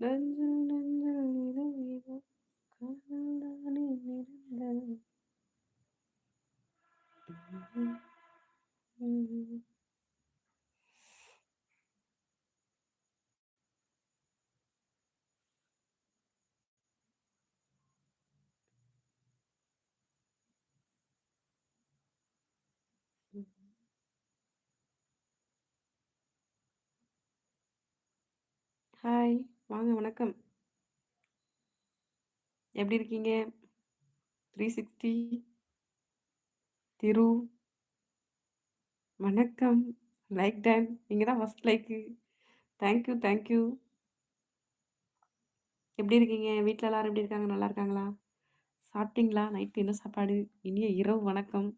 dun dun dun hi வாங்க வணக்கம். எப்படி இருக்கீங்க? த்ரீ சிக்ஸ்டி திரு வணக்கம். லைக் டைம் நீங்கள் தான் ஃபஸ்ட் லைக்கு தேங்க்யூ தேங்க்யூ எப்படி இருக்கீங்க? வீட்டில் எல்லோரும் எப்படி இருக்காங்க? நல்லா இருக்காங்களா? சாப்பிட்டீங்களா? நைட்டு என்ன சாப்பாடு? இனிய இரவு வணக்கம்.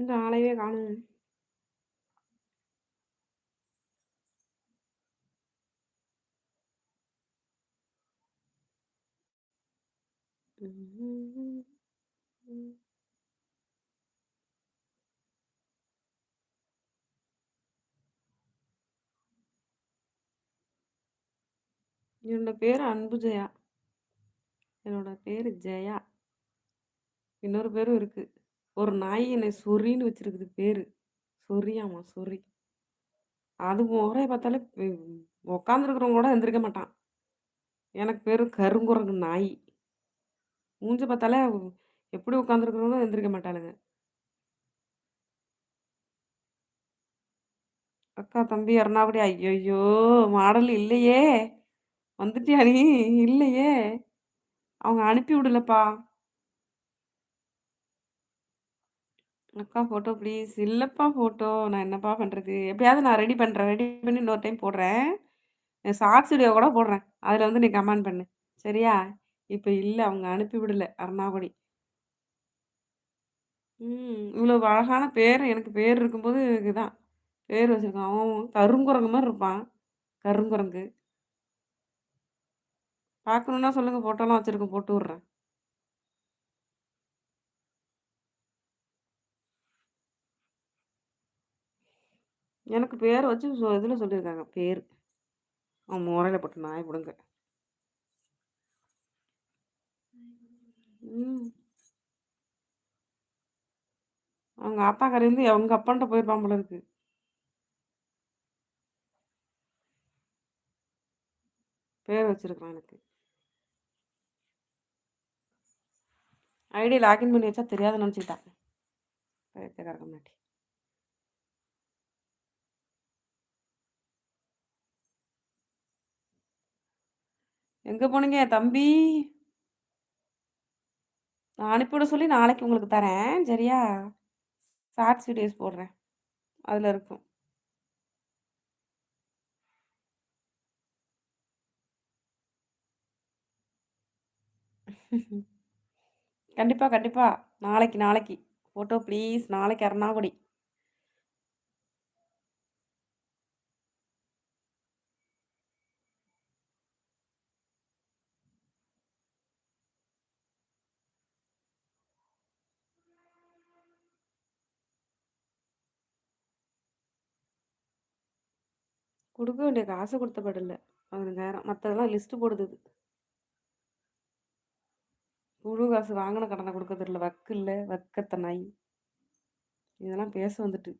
இந்த ஆளையே காணும். என்னோட பேர் அன்பு ஜெயா. என்னோட பேர் ஜெயா. இன்னொரு பேரும் இருக்கு. ஒரு நாய் என்னை சொறின்னு வச்சிருக்குது பேரு. சொரியாமா சொறி. அது முறைய பார்த்தாலே உட்காந்துருக்கிறவங்க கூட எந்திரிக்க மாட்டான். எனக்கு பேர் கருங்குரங்கு நாய். மூஞ்ச பார்த்தாலே எப்படி உட்காந்துருக்குறவங்களும் எந்திரிக்க மாட்டாளுங்க. அக்கா தம்பி எறணாகுடி ஐயய்யோ மாடல் இல்லையே. வந்துட்டியா நீ? இல்லையே. அவங்க அனுப்பி விடலப்பா. அக்கா ஃபோட்டோ ப்ளீஸ் இல்லைப்பா ஃபோட்டோ நான் என்னப்பா பண்ணுறது எப்படியாவது நான் ரெடி பண்ணுறேன் ரெடி பண்ணி இன்னொரு டைம் போடுறேன். ஷார்ட்ஸ் வீடியோ கூட போடுறேன். அதில் வந்து நீ கமெண்ட் பண்ணு. சரியா? இப்போ இல்லை அவங்க அனுப்பி விடல. அருணாகுடி ம் இவ்வளோ அழகான பேர். எனக்கு பேர் இருக்கும்போது இதுதான். பேர் வச்சுருக்கான். அவன் கருங்குரங்கு மாதிரி இருப்பான். கருங்குரங்கு. பார்க்கணுன்னா சொல்லுங்கள் ஃபோட்டோலாம் வச்சுருக்கேன். போட்டு விட்றேன். எனக்கு பேர் வச்சு சொ இதில் சொல்லியிருக்காங்க. பேர். அவன் முறையில் போட்டு நாய் பிடுங்க. அவங்க அப்பா கரையிலேருந்து அவங்க அப்பான்ட்ட போயிருப்பான் போல இருக்கு. பேர் வச்சிருக்கான் எனக்கு. ஐடி லாகின் பண்ணி வச்சா தெரியாத நினச்சிக்கிட்டான். பைத்தியக்காரக்க மாட்டி எங்கே போனீங்க தம்பி நான் அனுப்பிவிட சொல்லி நாளைக்கு உங்களுக்கு தரேன் சரியா ஷார்ட்ஸ் வீடியோஸ் போடுறேன் அதில் இருக்கும் கண்டிப்பா, கண்டிப்பா. நாளைக்கு, நாளைக்கு. Photo please. நாளைக்கு அரணாகுடி கொடுக்க வேண்டிய காசு கொடுத்த படல பதினஞ்சாயிரம் மற்றதெல்லாம் லிஸ்ட்டு போடுது முழு காசு வாங்கின கடனை கொடுக்கறதில்ல. வக்கு இல்லை வக்கத்த நாய். இதெல்லாம் பேச வந்துட்டு.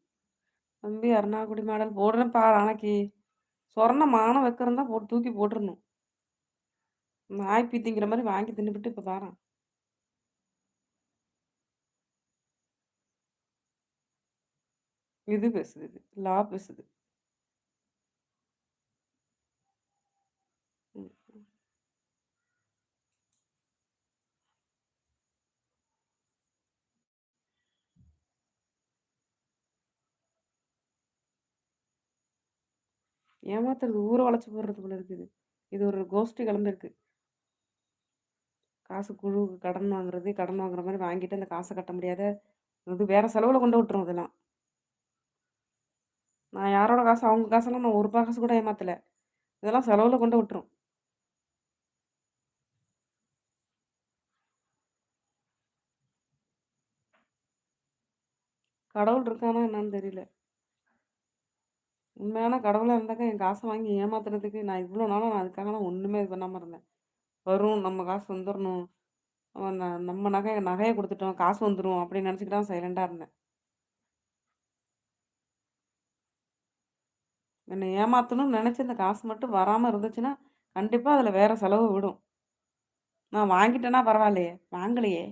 தம்பி அருணாக்குடி மாடல் போடுறேன் பாரு நாளைக்கு. சொரண மானம் வைக்கிறந்தா போட்டு தூக்கி போட்டுருணும் நாய் பீத்திங்கிற மாதிரி வாங்கி தின்னுபிட்டு இப்போ பாரேன் இது பேசுது இது லா பேசுது ம். ஏமாத்துறது ஊரை வளைச்சு போடுறது போல இருக்குது. இது ஒரு கோஷ்டி கலந்துருக்கு. காசு குழு கடன் வாங்குறது கடன் வாங்குற மாதிரி வாங்கிட்டு அந்த காசை கட்ட முடியாத இது வேற செலவில் கொண்டு விட்டுரும் இதெல்லாம் நான் யாரோட காசு அவங்க காசெல்லாம் நான் ஒரு ரூபா காசு கூட ஏமாத்தல. இதெல்லாம் செலவில் கொண்டு விட்டுரும். கடவுள் இருக்கானா என்னன்னு தெரியல. உண்மையான கடவுளாக இருந்தாக்கா என் காசை வாங்கி ஏமாத்துறதுக்கு நான் இவ்வளோ நாளும் நான் அதுக்காக நான் ஒன்றுமே இது பண்ணாமல் இருந்தேன். வரும் நம்ம காசு வந்துடணும் ந- நம்ம நகை நகையை கொடுத்துட்டோம் காசு வந்துடும் அப்படின்னு நினச்சிக்கிட்டு தான் சைலண்டாக இருந்தேன். என்னை ஏமாற்றணும்னு நினச்சி இந்த காசு மட்டும் வராமல் இருந்துச்சுன்னா கண்டிப்பாக அதில் வேறு செலவு விடும். நான் வாங்கிட்டேன்னா பரவாயில்லையே வாங்கலையே.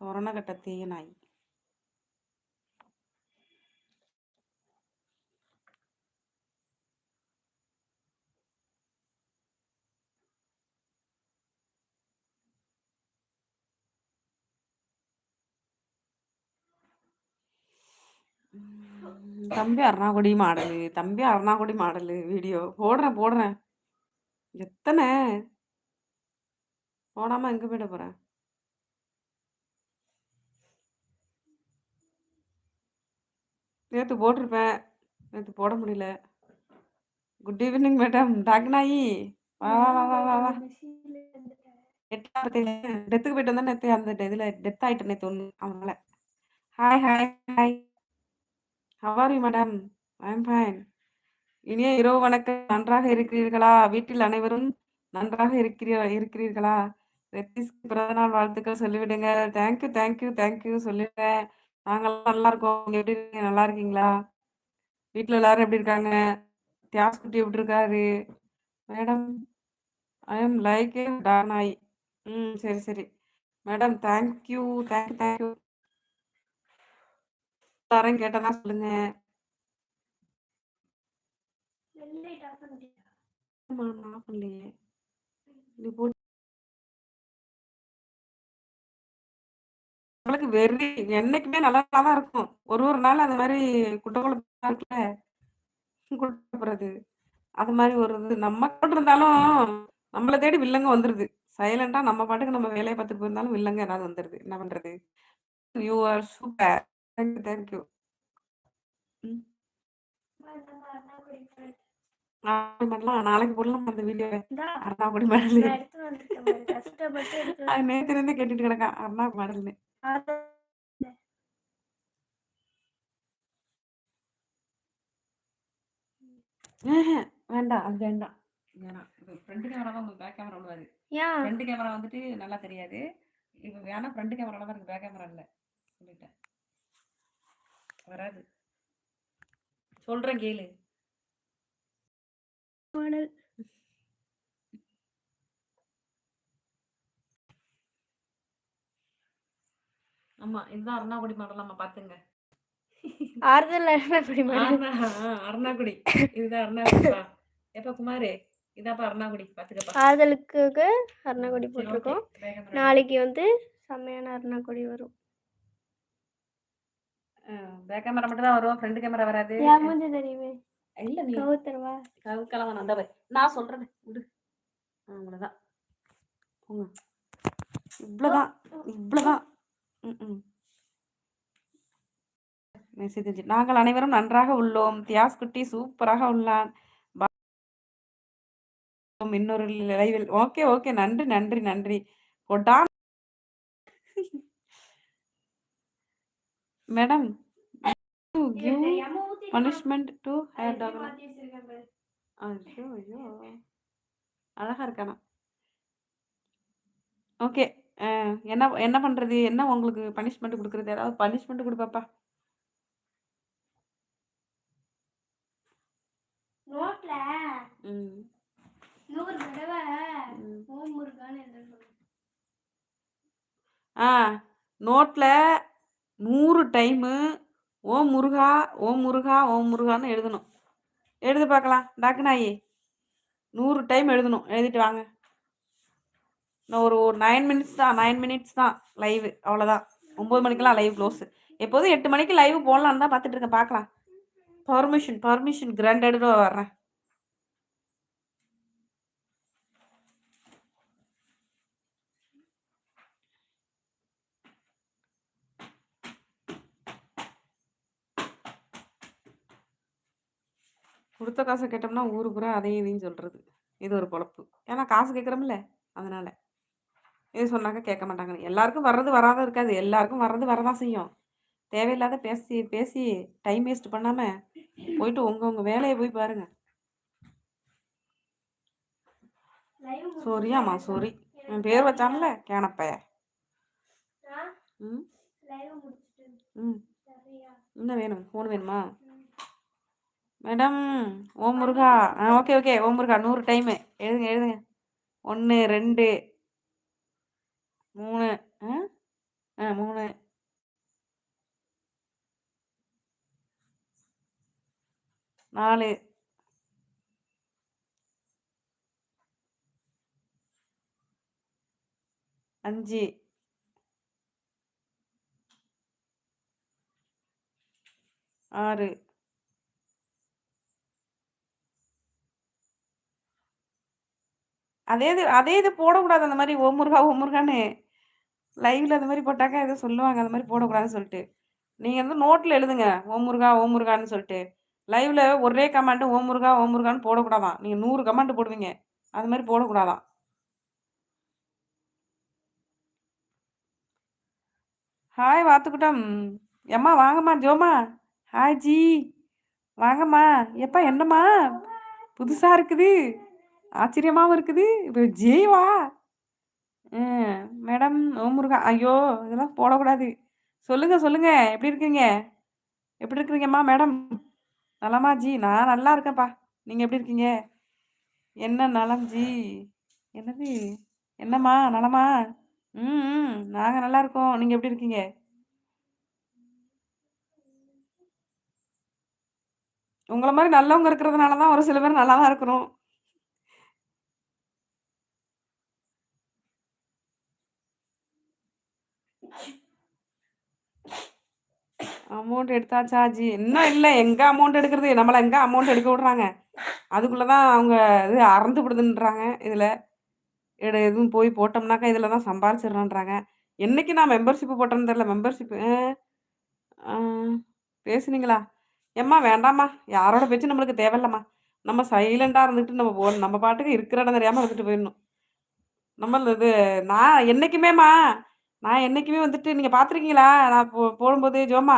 சொரண கட்ட நாய் தம்பி அருணாகுடி மாடலு தம்பி அருணாகுடி மாடலு வீடியோ போடுறேன் போடுறேன் எத்தனை போடாமல் எங்கே போயிட போகிறேன் நேற்று போட்டிருப்பேன். நேற்று போட முடியல. குட் ஈவினிங் மேடம் டாக்னாயி வா வா வா வா வா டெத்துக்கு போயிட்டு வந்தா நேற்று அந்த இதில் டெத் ஆகிட்டேன் நேற்று ஒன்று அவங்கள hi hi hi how are you madam I'm fine இனிய இரவு வணக்கம். நன்றாக இருக்கிறீர்களா? வீட்டில் அனைவரும் நன்றாக இருக்கிறீ இருக்கிறீர்களா? ரெத்திஸ்க்கு பிறந்தநாள் வாழ்த்துக்கள் சொல்லிவிடுங்க தேங்க்யூ தேங்க்யூ தேங்க்யூ சொல்லிடுறேன் நாங்கெல்லாம் நல்லா இருக்கோம். எப்படி இருக்கீங்க? நல்லா இருக்கீங்களா? வீட்டில் எல்லாரும் எப்படி இருக்காங்க? தியாஸ் குட்டி எப்படி இருக்காரு? Madam I am like a டானாய் ம் சரி சரி. மேடம் தேங்க்யூ தேங்க்யூ தேங்க்யூ எல்லாரும் கேட்டதா சொல்லுங்க. ஆமா, நான் பண்ணலையே. நீ போட்டு உங்களுக்கு வெறி என்னைக்குமே நல்லா தான் இருக்கும். ஒரு ஒரு நாள் அந்த மாதிரி குட்டை குழப்பா இருக்குல்ல குட்டப்படுறது. அது மாதிரி ஒரு இது. நம்ம கூட இருந்தாலும் நம்மளை தேடி வில்லங்க வந்துருது. சைலண்டா நம்ம பாட்டுக்கு நம்ம வேலையை பார்த்துட்டு போயிருந்தாலும் வில்லங்க ஏதாவது வந்துருது. என்ன பண்றது? You are super thank you thank you நாளைக்கு போடலாம் அந்த வீடியோ அருணாக்குடி மாடல். இருந்தே கேட்டுட்டு கிடக்கா. அருணா மாடல்னு. வேண்டாம் அது வேண்டாம். வேணாம். ஃப்ரண்ட் கேமரா தான் உங்களுக்கு பேக் கேமரா ஏன் ஃப்ரண்ட் கேமரா வந்துட்டு நல்லா தெரியாது. இப்போ வேணா ஃப்ரண்ட் கேமரா தான் இருக்கு. பேக் கேமரா இல்லை. சொல்லிட்டேன். வராது. சொல்றேன் கேளு. மாடல் ஆமா இதுதான் அருணாக்குடி மாடல் நம்ம பாத்துங்க. ஆறுதல் அப்படி மாடல் அருணா ஆ, அருணாக்குடி இதுதான் அருணாக்குடிப்பா எப்ப குமாரு இதாப்பா காதலுக்காக அருணாக்கொடி சரி ஓகே. போட்டிருக்கோம். நாளைக்கு வந்து செம்மையான அருணாக்கொடி வரும். பேக் கேமரா மட்டும் தான் வரும் ஃப்ரண்ட் கேமரா வராது. மூஞ்சி தெரியுமே? இல்லை நீ கவுத்தரவா? கவுக்கெல்லாம் வேணாம் அந்த நான் சொல்கிறது விடு. அவ்வளோதான் போங்க. இவ்வளோதான் இவ்வளோதான் ம் மெசேஜ் நாங்கள் அனைவரும் நன்றாக உள்ளோம். தியாஸ் குட்டி சூப்பராக உள்ளான். இன்னொரு லைவில் ஓகே ஓகே. நன்றி நன்றி நன்றி. கொட்டா madam give punishment to her dog ஐயோ ஐயோ. அழகா இருக்கானா? ஓகே. என்ன என்ன பண்ணுறது என்ன உங்களுக்கு பனிஷ்மெண்ட் கொடுக்குறது? ஏதாவது பனிஷ்மெண்ட் கொடுப்பாப்பா? நோட்ல ம். நூறு தடவை ம். ஓம் முருகான்னு எழுதணும் ஆ நோட்டில் நூறு டைமு ஓம் முருகா ஓம் முருகா ஓம் முருகான்னு எழுதணும். எழுது பார்க்கலாம். டாக்கு நாயி நூறு டைம் எழுதணும். எழுதிட்டு வாங்க. இன்னும் ஒரு ஒரு நைன் மினிட்ஸ் தான் நைன் மினிட்ஸ் தான் லைவ் அவ்வளோதான் ஒம்பது மணிக்கெலாம் லைவ் க்ளோஸு எப்போதும் எட்டு மணிக்கு லைவ் போடலான்னு தான் பார்த்துட்டு இருக்கேன் பார்க்கலாம். பர்மிஷன் பர்மிஷன் கிராண்டட் வர்றேன். கொடுத்த காசை கேட்டோம்னா ஊரு பூரா அதையும் இதையும் சொல்கிறது இது ஒரு பொழப்பு. ஏன்னா காசு கேட்குறோம்ல அதனால். இது சொன்னாக்க கேட்க மாட்டாங்க. எல்லாருக்கும் வர்றது வராத இருக்காது. எல்லாருக்கும் வர்றது வரதான் செய்யும். தேவையில்லாத பேசி பேசி டைம் வேஸ்ட் பண்ணாமல் போயிட்டு உங்கள் உங்கள் வேலையை போய் பாருங்கள் சொரியாம்மா சொரி என் பேர் வச்சான்ல கேனப்பைய ம்? ம். என்ன வேணும்? ஃபோன் வேணுமா? மேடம் ஓம் முருகா. ஆ ஓகே ஓகே ஓம் முருகா நூறு டைமு எழுதுங்க எழுதுங்க. ஒன்று ரெண்டு மூணு ஆ? ஆ மூணு. நாலு. அஞ்சு. ஆறு. அதே இது அதே இது போடக்கூடாது அந்த மாதிரி ஓமுருகா ஓமுருகான்னு லைவ்ல அது மாதிரி போட்டாக்கா எதுவும் சொல்லுவாங்க அது மாதிரி போடக்கூடாதுன்னு சொல்லிட்டு. நீங்கள் வந்து நோட்டில் எழுதுங்க ஓம் முருகா ஓம் முருகான்னு சொல்லிட்டு. லைவ்ல ஒரே கமெண்ட் ஓம் முருகா ஓம் முருகான்னு போடக்கூடாதான். நீங்கள் நூறு கமெண்ட் போடுவீங்க அது மாதிரி போடக்கூடாதான். ஹாய் வாத்துக்கிட்டோம். எம்மா வாங்கம்மா ஜோமா ஹாய் ஜி. வாங்கம்மா. எப்பா என்னம்மா? புதுசாக இருக்குது. ஆச்சரியமாகவும் இருக்குது. இப்போ ஜெய்வா ம் மேடம் ஓ முருகா ஐயோ இதெல்லாம் போடக்கூடாது. சொல்லுங்கள் சொல்லுங்கள் எப்படி இருக்கீங்க? எப்படி இருக்கிறீங்கம்மா மேடம்? நலமா ஜி? நான் நல்லா இருக்கேன்ப்பா. நீங்கள் எப்படி இருக்கீங்க? என்ன நலம் ஜி? என்னது? என்னம்மா நலமா? ம் ம் நாங்கள் நல்லா இருக்கோம். நீங்கள் எப்படி இருக்கீங்க? உங்களை மாதிரி நல்லவங்க இருக்கிறதுனால தான் ஒரு சில பேர் நல்லா தான் இருக்கிறோம். அமௌண்ட் எடுத்தாச்சா சார்ஜி இன்னும் இல்லை. எங்கே அமௌண்ட் எடுக்கிறது? நம்மளை எங்கே அமௌண்ட் எடுக்க விட்றாங்க? அதுக்குள்ளே தான் அவங்க இது அறந்து விடுதுன்றாங்க இதில். எடு எதுவும் போய் போட்டோம்னாக்கா இதில் தான் சம்பாரிச்சிடுறோன்றாங்க. என்னைக்கு நான் மெம்பர்ஷிப்பு போட்டேன்னு தெரில மெம்பர்ஷிப்பு பேசுனீங்களா? ஏம்மா வேண்டாம்மா. யாரோட பேச்சு நம்மளுக்கு தேவையில்லம்மா. நம்ம சைலண்டாக இருந்துட்டு நம்ம போகணும் நம்ம பாட்டுக்கு இருக்கிற இடம் தெரியாமல் இருந்துட்டு போயிடணும். நம்ம இது நான் என்றைக்குமேம்மா நான் என்றைக்குமே வந்துட்டு நீங்கள் பார்த்துருக்கீங்களா நான் போ போடும்போது ஜோம்மா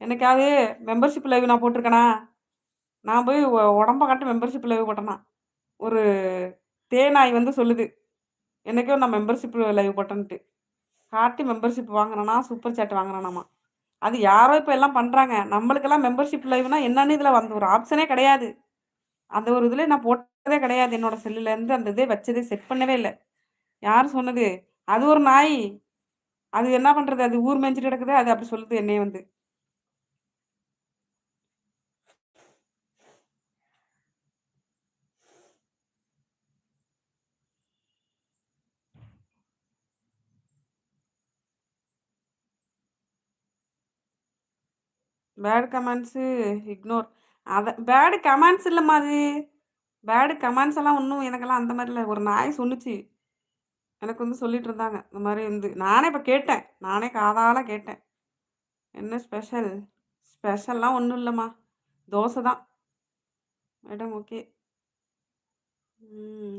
என்னைக்காவது மெம்பர்ஷிப் லைவ் நான் போட்டிருக்கேனா? நான் போய் உடம்ப காட்டி மெம்பர்ஷிப் லைவ் போட்டேனா? ஒரு தேநாய் வந்து சொல்லுது. என்னைக்கோ நான் மெம்பர்ஷிப் லைவ் போட்டேன்ட்டு. காட்டி மெம்பர்ஷிப் வாங்கினேனா சூப்பர் சேட் வாங்கினேனாமா? அது யாரோ இப்போ எல்லாம் பண்ணுறாங்க நம்மளுக்கெல்லாம் மெம்பர்ஷிப் லைவ்னா என்னன்னு இதில் வந்து ஒரு ஆப்ஷனே கிடையாது. அந்த ஒரு இதில் நான் போட்டதே கிடையாது. என்னோட செல்லுலேருந்து அந்த இதே வச்சதே செட் பண்ணவே இல்லை. யார் சொன்னது? அது ஒரு நாய். அது என்ன பண்றது? அது ஊர் மேஞ்சிட்டு கிடக்குது. அது அப்படி சொல்லுது என்னைய வந்து. பேட் கமெண்ட்ஸு இக்னோர் அதை பேடு கமெண்ட்ஸ் இல்லைம்மா அது. பேடு கமெண்ட்ஸ் எல்லாம் ஒன்றும் எனக்கெல்லாம் அந்த மாதிரி இல்லை ஒரு நாய் சொன்னுச்சு. எனக்கு வந்து சொல்லிட்டு இருந்தாங்க. இந்த மாதிரி வந்து நானே இப்போ கேட்டேன். நானே காதால் கேட்டேன். என்ன ஸ்பெஷல் ஸ்பெஷல்லாம் ஒன்றும் இல்லைம்மா. தோசை தான். மேடம் ஓகே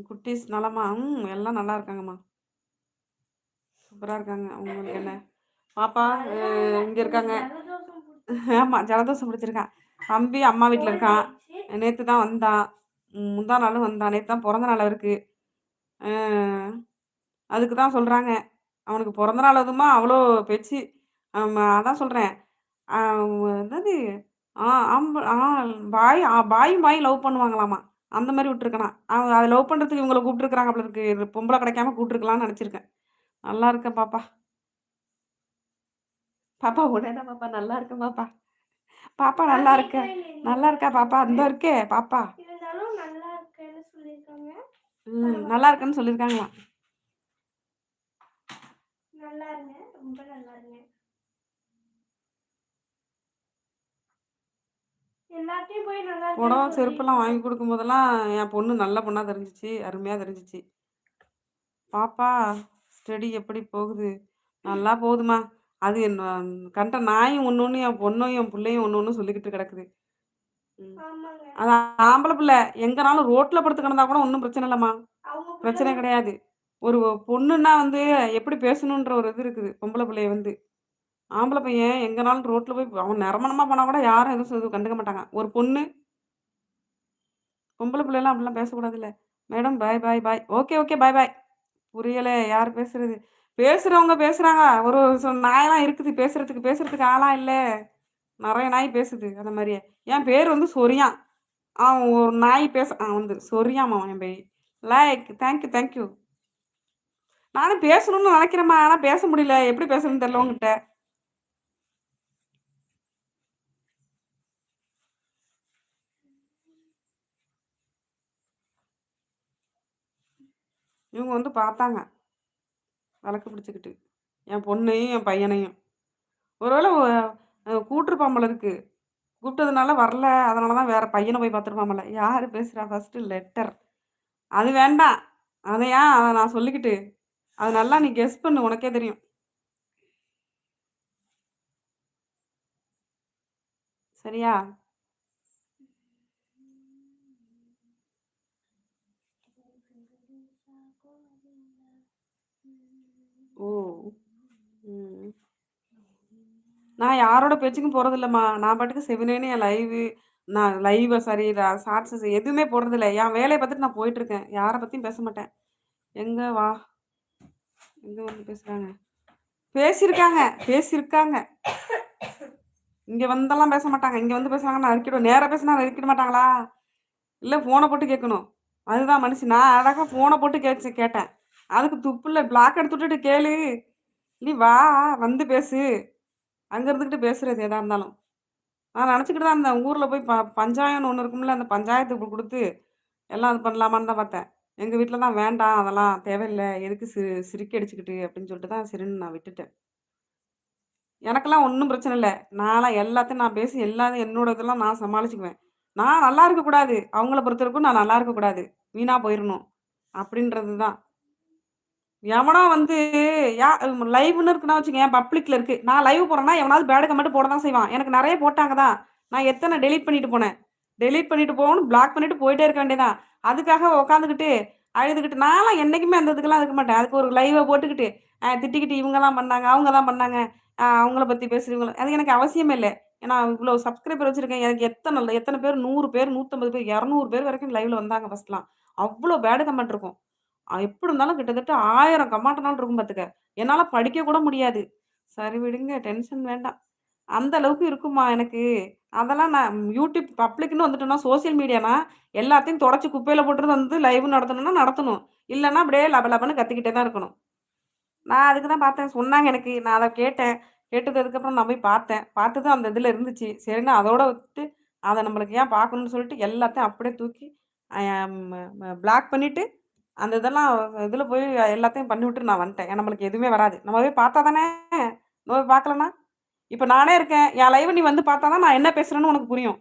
குட்டீஸ் நலமா? ம் எல்லாம் நல்லா இருக்காங்கம்மா. சூப்பராக இருக்காங்க. உங்களுக்கு என்ன? பாப்பா இங்கே இருக்காங்க. ஆமாம் ஜலதோஷம் பிடிச்சிருக்கான் தம்பி அம்மா வீட்டில் இருக்கான் நேற்று தான் வந்தான் முந்தா நாளும் வந்தான் நேற்று தான் பிறந்த நாள் இருக்குது அதுக்கு தான் சொல்கிறாங்க அவனுக்கு பிறந்த நாள் அதுமா அவ்வளோ பேச்சு. அதான் சொல்கிறேன் என்னது? ஆ ஆம்ப ஆ பாய் பாயும் பாயும் லவ் பண்ணுவாங்களாமா? அந்த மாதிரி விட்டுருக்கனா அவன் அதை லவ் பண்ணுறதுக்கு இவங்களை கூப்பிட்டுருக்குறாங்க அப்படி இருக்கு. பொம்பளை கிடைக்காம கூப்பிட்டுருக்கலாம்னு நினச்சிருக்கேன். நல்லா இருக்கேன் பாப்பா. பாப்பா உடனே பாப்பா நல்லா இருக்கேன் பாப்பா. பாப்பா நல்லா இருக்க. நல்லா. இருக்கா பாப்பா? அந்த இருக்கே பாப்பா. நல்லா இருக்கேன்னு சொல்லியிருக்காங்க. ம் நல்லா இருக்குன்னு சொல்லியிருக்காங்களாம். நல்லா இருங்க ரொம்ப நல்லா இருங்க எல்லாத்தையும் போய் நல்லா புடவை செருப்பெல்லாம் வாங்கி கொடுக்கும் போதெல்லாம் என் பொண்ணு நல்ல பொண்ணாக தெரிஞ்சிச்சு அருமையாக தெரிஞ்சிச்சு. பாப்பா ஸ்டடி எப்படி போகுது? நல்லா போகுதுமா அது என்ன கண்ட நாயும் ஒன்று ஒன்று என் பொண்ணும் என் பிள்ளையும் ஒன்று ஒன்று சொல்லிக்கிட்டு கிடக்குது. அது ஆம்பளை பிள்ளை எங்கனாலும் ரோட்டில் படுத்து கிடந்தா கூட ஒன்றும் பிரச்சனை இல்லைம்மா. அவங்க பிரச்சனை கிடையாது. ஒரு பொண்ணுன்னா வந்து எப்படி பேசணுன்ற ஒரு இது இருக்குது பொம்பளை பிள்ளைய வந்து. ஆம்பளை பையன் எங்கனாலும் ரோட்டில் போய் அவன் நிரமணமாக போனால் கூட யாரும் எதுவும் சொல்லி கண்டுக்க மாட்டாங்க. ஒரு பொண்ணு பொம்பளை பிள்ளைலாம் அப்படிலாம் பேசக்கூடாதுல்ல. Madam bye bye bye okay okay bye bye புரியலை யார் பேசுறது? பேசுகிறவங்க பேசுகிறாங்க ஒரு சொ- நாயெல்லாம் இருக்குது. பேசுறதுக்கு பேசுறதுக்கு ஆளாம் இல்லை. நிறைய நாய் பேசுது அந்த மாதிரியே. என் பேர் வந்து சொரியான். அவன் ஒரு நாய் பேச அவன் வந்து சொரியாமா என் பேய். லைக் தேங்க்யூ தேங்க்யூ நானும் பேசணும்னு நினைக்கிறேம்மா. ஆனால் பேச முடியல. எப்படி பேசணும்னு தெரியல உங்ககிட்ட இவங்க வந்து பார்த்தாங்க. விளக்கு பிடிச்சிக்கிட்டு. என் பொண்ணையும் என் பையனையும். ஒருவேளை கூட்டுருப்பாம்பல இருக்கு. கூப்பிட்டதுனால வரல. அதனால தான் வேற பையனை போய் பார்த்துருப்பாம்பல யார் பேசுகிறா ஃபஸ்ட்டு லெட்டர் அது வேண்டாம். அதையா அதை நான் சொல்லிக்கிட்டு அது நல்லா நீ கெஸ் பண்ணு உனக்கே தெரியும். சரியா? ஓ நான் யாரோட பேச்சுக்கும் போகிறதில்லம்மா நான் பாட்டுக்கு செவனேன்னு என் லைவு நான் லைவை சரி ஷார்ட்ஸஸ் எதுவுமே போடுறதில்ல என் வேலையை பார்த்துட்டு நான் போயிட்டுருக்கேன் யாரை பற்றியும் பேச மாட்டேன். எங்கே வா? எங்கே வந்து பேசுகிறாங்க பேசியிருக்காங்க பேசியிருக்காங்க. இங்கே வந்தெல்லாம் பேச மாட்டாங்க. இங்கே வந்து பேசுனாங்கன்னா நறுக்கிடும் நேராக பேசினா நறுக்கிட மாட்டாங்களா? இல்லை ஃபோனை போட்டு கேட்கணும். அதுதான் மனுஷன். நான் அழகாக ஃபோனை போட்டு கேச்சு கேட்டேன். அதுக்கு துப்புல பிளாக் எடுத்து விட்டுட்டு கேளு. நீ வா வந்து பேசு. அங்கே இருந்துக்கிட்டு பேசுறது எதா இருந்தாலும். நான் நினச்சிக்கிட்டு தான் அந்த ஊரில் போய் ப பஞ்சாயம்னு ஒன்று இருக்கும்ல அந்த பஞ்சாயத்துக்கு கொடுத்து எல்லாம் இது பண்ணலாமான்னு தான் பார்த்தேன். எங்கள் வீட்டில் தான் வேண்டாம் அதெல்லாம் தேவையில்லை எதுக்கு சி சிரிக்கி அடிச்சுக்கிட்டு அப்படின்னு சொல்லிட்டு தான் சரின்னு நான் விட்டுட்டேன். எனக்கெல்லாம் ஒன்றும் பிரச்சனை இல்லை. நான்லாம் எல்லாத்தையும் நான் பேசி எல்லாத்தையும் என்னோட இதெல்லாம் நான் சமாளிச்சுக்குவேன். நான் நல்லா இருக்கக்கூடாது. அவங்கள பொறுத்த வரைக்கும் நான் நல்லா இருக்கக்கூடாது. வீணாக போயிடணும் அப்படின்றது தான். எவனோ வந்து யா லைவ்னு இருக்குன்னா வச்சுக்கேன் பப்ளிக்ல இருக்கு. நான் லைவ் போறேன்னா எவனாவது பேடு கமெண்ட் போட தான் செய்வான். எனக்கு நிறைய போட்டாங்க தான். நான் எத்தனை டெலீட் பண்ணிட்டு போனேன்? டெலீட் பண்ணிட்டு போகணும் பிளாக் பண்ணிட்டு போயிட்டே இருக்க வேண்டியதான் அதுக்காக உட்காந்துக்கிட்டு அழுதுகிட்டு நான்லாம் என்னைக்குமே அந்த இதுக்கெல்லாம் இருக்க மாட்டேன். அதுக்கு ஒரு லைவை போட்டுக்கிட்டு திட்டிக்கிட்டு இவங்கெல்லாம் பண்ணாங்க அவங்க தான் பண்ணாங்க அவங்கள பற்றி பேசுகிறவங்கள அது எனக்கு அவசியமே இல்லை. ஏன்னா இவ்வளோ சப்ஸ்கிரைபர் வச்சுருக்கேன். எனக்கு எத்தனை எத்தனை பேர்? நூறு பேர் நூற்றம்பது பேர் இரநூறு பேர் வரைக்கும் லைவில் வந்தாங்க ஃபஸ்ட்லாம் அவ்வளோ பேடு கமெண்ட் இருக்கும். எப்படி இருந்தாலும் கிட்டத்தட்ட 1000 கமாண்டனாலும் இருக்கும் பார்த்துக்க என்னால் படிக்க கூட முடியாது. சரி விடுங்க டென்ஷன் வேண்டாம். அந்த அளவுக்கு இருக்குமா எனக்கு. அதெல்லாம் நான் யூடியூப் பப்ளிக்னு வந்துட்டோம்னா, சோசியல் மீடியானா எல்லாத்தையும் தொடச்சி குப்பையில் போட்டுட்டு வந்து லைவ் நடத்தணும்னா நடத்தணும். இல்லைன்னா அப்படியே லப லபன்னு கத்திக்கிட்டே தான் இருக்கணும். நான் அதுக்கு தான் பார்த்தேன். சொன்னாங்க எனக்கு. நான் அதை கேட்டேன். கேட்டதுக்கப்புறம் நான் போய் பார்த்தேன். பார்த்ததும் அந்த இதில் இருந்துச்சு. சரின்னு அதோட விட்டு, அதை நம்மளுக்கு ஏன் பார்க்கணும்னு சொல்லிட்டு எல்லாத்தையும் அப்படியே தூக்கி பிளாக் பண்ணிவிட்டு அந்த இதெல்லாம் இதில் போய் எல்லாத்தையும் பண்ணி விட்டு நான் வந்துட்டேன். நம்மளுக்கு எதுவுமே வராது. நம்ம போய் பார்த்தா தானே நம்ம போய் பார்க்கலன்னா, இப்போ நானே இருக்கேன். என் லைவ் நீ வந்து பார்த்தா தான் நான் என்ன பேசுகிறேன்னு உனக்கு புரியும்.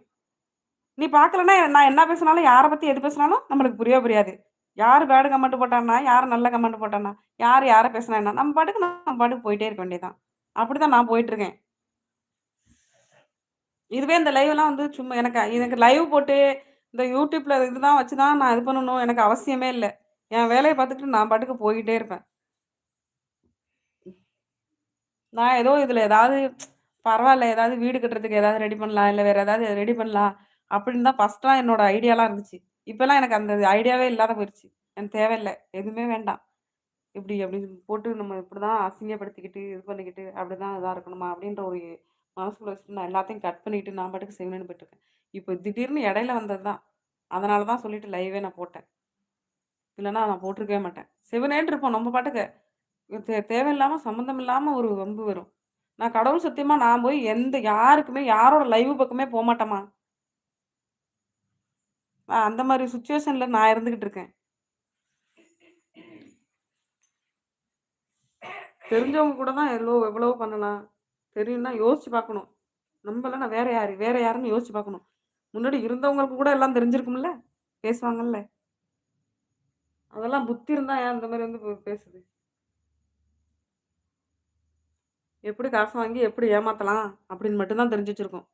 நீ பார்க்கலன்னா நான் என்ன பேசினாலும் யாரை பற்றி எது பேசினாலும் நம்மளுக்கு புரியவே புரியாது. யார் பேடு கமெண்ட் போட்டான்னா யார் நல்ல கமெண்ட் போட்டானா யார் யாரை பேசினா என்ன? நம்ம பாட்டுக்கு நம்ம பாட்டுக்கு போயிட்டே இருக்க வேண்டியதான் அப்படி தான் நான் போயிட்டுருக்கேன் இதுவே இந்த லைவ்லாம் வந்து சும்மா எனக்கு எனக்கு லைவ் போட்டு இந்த யூடியூப்ல இதுதான் வச்சு தான் நான் இது பண்ணணும். எனக்கு அவசியமே இல்லை. என் வேலையை பார்த்துட்டு நான் பாட்டுக்கு போயிட்டே இருப்பேன். நான் ஏதோ இதில் ஏதாவது பரவாயில்ல ஏதாவது வீடு கட்டுறதுக்கு ஏதாவது ரெடி பண்ணலாம் இல்லை வேறு ஏதாவது ரெடி பண்ணலாம் அப்படின்னு தான் ஃபஸ்ட்டாக என்னோட ஐடியாலாம் இருந்துச்சு. இப்போல்லாம் எனக்கு அந்த ஐடியாவே இல்லாத போயிடுச்சு எனக்கு தேவையில்லை எதுவுமே வேண்டாம். இப்படி அப்படின்னு போட்டு நம்ம இப்படி தான் அசிங்கப்படுத்திக்கிட்டு இது பண்ணிக்கிட்டு அப்படி தான் இதாக இருக்கணுமா அப்படின்ற ஒரு மனசுக்குள்ள வச்சுட்டு நான் எல்லாத்தையும் கட் பண்ணிட்டு நான் பாட்டுக்கு செய்யணும்னு போயிட்டுருக்கேன். இப்போ திடீர்னு இடையில வந்தது தான். அதனால தான் சொல்லிட்டு லைவே நான் போட்டேன். இல்லைன்னா நான் போட்டிருக்கவே மாட்டேன். சிவனேன்னு இருப்போம் நம்ம பாட்டுக்கு. தே தேவையில்லாமல் சம்மந்தம் இல்லாமல் ஒரு வம்பு வரும். நான் கடவுள் சத்தியமா நான் போய் எந்த யாருக்குமே யாரோட லைவ் பக்கமே போக மாட்டேமா நான் அந்த மாதிரி சுச்சுவேஷனில் நான் இருந்துக்கிட்டு இருக்கேன். தெரிஞ்சவங்க கூட தான் எவ்வளோ எவ்வளவோ பண்ணலாம். தெரியும்னா யோசிச்சு பார்க்கணும். நம்மள நான் வேற யாரு வேற யாருன்னு யோசிச்சு பார்க்கணும். முன்னாடி இருந்தவங்களுக்கு கூட எல்லாம் தெரிஞ்சிருக்கும்ல? பேசுவாங்கல்ல? அதெல்லாம் புத்தி இருந்தா ஏன் அந்த மாதிரி வந்து பேசுது? எப்படி காசு வாங்கி எப்படி ஏமாத்தலாம் அப்படின்னு மட்டும்தான் தெரிஞ்சு வச்சுருக்கோம்.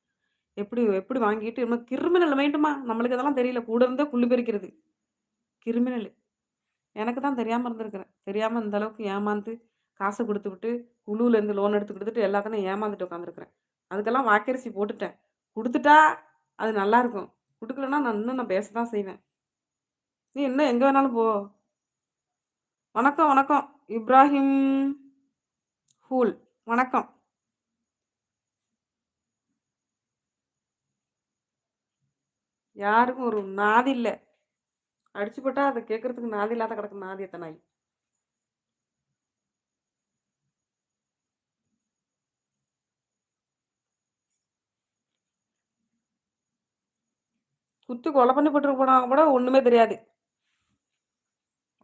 எப்படி எப்படி வாங்கிட்டு நம்ம கிரிமினல் வேண்டுமா நம்மளுக்கு அதெல்லாம் தெரியல. கூட இருந்தே குள்ளி பறிக்கிறது கிரிமினல். எனக்கு தான் தெரியாமல் இருந்திருக்கிறேன். தெரியாமல் இந்த அளவுக்கு ஏமாந்து காசு கொடுத்து விட்டு குழுவிலேருந்து லோன் எடுத்து கொடுத்துட்டு எல்லாத்தையும் ஏமாந்துட்டு உட்காந்துருக்குறேன் அதுக்கெல்லாம் வாக்கரிசி போட்டுட்டேன். கொடுத்துட்டா அது நல்லாயிருக்கும் கொடுக்கலன்னா நான் இன்னும் நான் பேச தான் செய்வேன். நீ இன்னும் எங்கே வேணாலும் போ. வணக்கம் வணக்கம். இப்ராஹிம் ஹூல். வணக்கம். யாருக்கும் ஒரு நாதி இல்லை. அடிச்சு போட்டா அதை கேட்கறதுக்கு நாதி இல்லாத கிடக்கு. நாதி எத்தனை நாய் குத்து கொலை பண்ணி போட்டு போனாங்க கூட ஒன்றுமே தெரியாது.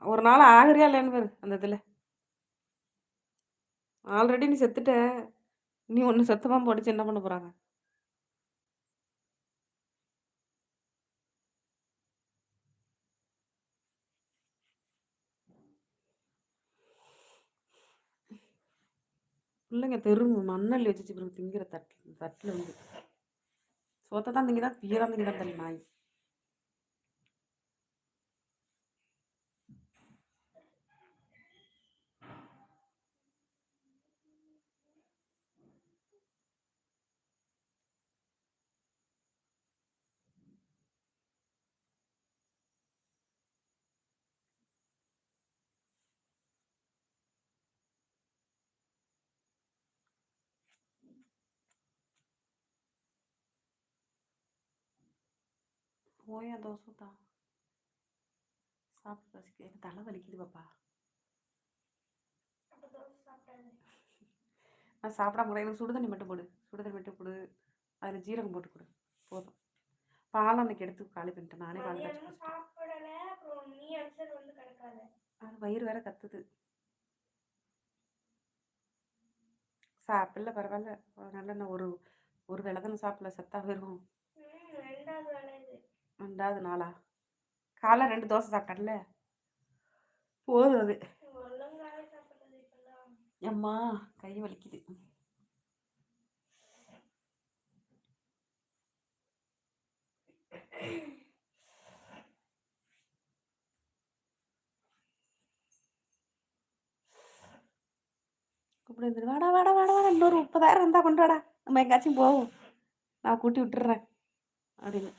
ஒரு நாள் ஆகிறியா இல்லைன்னு பேர் அந்த இதில். ஆல்ரெடி நீ செத்துட்ட. நீ ஒன்று செத்தமாக படிச்சு என்ன பண்ண போகிறாங்க பிள்ளைங்க தெரு மண்ணல் வச்சுச்சு பிறகு திங்கிற தட்டு தட்டில் வந்து. சோத்தை தான் திங்கிதான் பிய தான் திங்கிதான் தள்ளி நாய் போயா தோசை தான் சாப்பிட்டு பசிக்கு எனக்கு தலை வலிக்குது பாப்பா நான் சாப்பிடாம கூட எனக்கு சுடுதண்ணி மட்டும் போடு சுடுதண்ணி மட்டும் போடு அதில் ஜீரகம் போட்டு கொடு போதும் பால் அன்னைக்கு எடுத்து காலி பண்ணிட்டேன் நானே பால் காய்ச்சி அது வயிறு வேற கத்துது சாப்பிடல பரவாயில்ல நல்ல ஒரு ஒரு வேளை தானே சாப்பிடல செத்தா போயிருக்கும் ம் ரெண்டாவது நாளா? காலை ரெண்டு தோசை சாப்பிட்டேன்ல? போதும் அது. அம்மா கை வலிக்குது. கூப்பிடு வாடா வாடா வாடா வாடா. இன்னொரு முப்பதாயிரம் இருந்தால் கொண்டு வாடா. நம்ம எங்கேயாச்சும் போவோம். நான் கூட்டி விட்டுறேன். அப்படின்னு.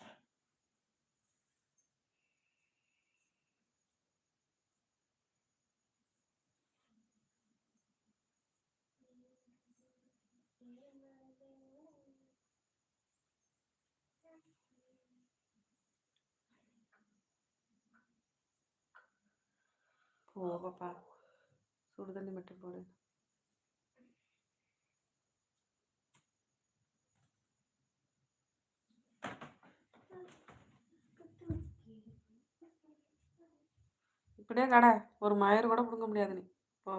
ஓ பாப்பா சுடு தண்ணி மட்டும் போடு. இப்படியே கடை. ஒரு மயிறு கூட பிடுங்க முடியாது நீ. போ.